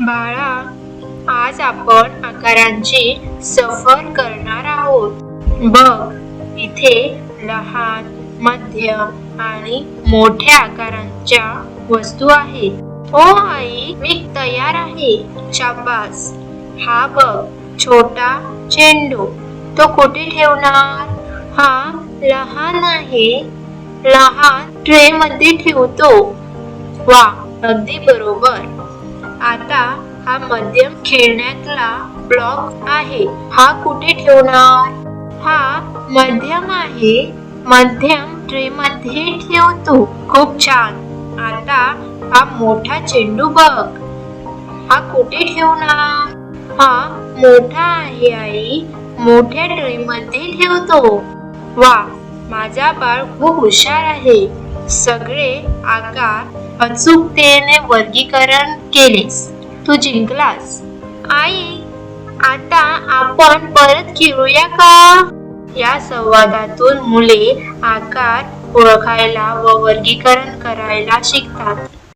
बाळा आज आपण आकारांची सफर करणार आहोत. बघ इथे लहान मध्यम आणि मोठ्या आकारांच्या वस्तू आहेत. ओ आई मी तयार आहे. शाबास. हा बघ छोटा चेंडू. तो कुठे ठेवणार? हा लहान आहे. लहान ट्रे मध्ये ठेवतो. वा अगदी बरोबर. मध्यम खेळण्यातला ब्लॉक आहे. हा कुठे ठेवणार? हा मध्यम आहे. मध्यम ट्रे मध्ये ठेवतो. खूप छान. आता हा मोठा चेंडू बघ. हा कुठे ठेवणार? हा मोठा आहे आई. मोठ्या ट्रे मध्ये ठेवतो. वा माझा बाळ खूप हुशार आहे. सगळे आकार अचूकतेने वर्गीकरण केलेस. तू जिंकलास. आई आता आपण परत खेळूया का? या संवादातून मुले आकार ओळखायला व वर्गीकरण करायला शिकतात.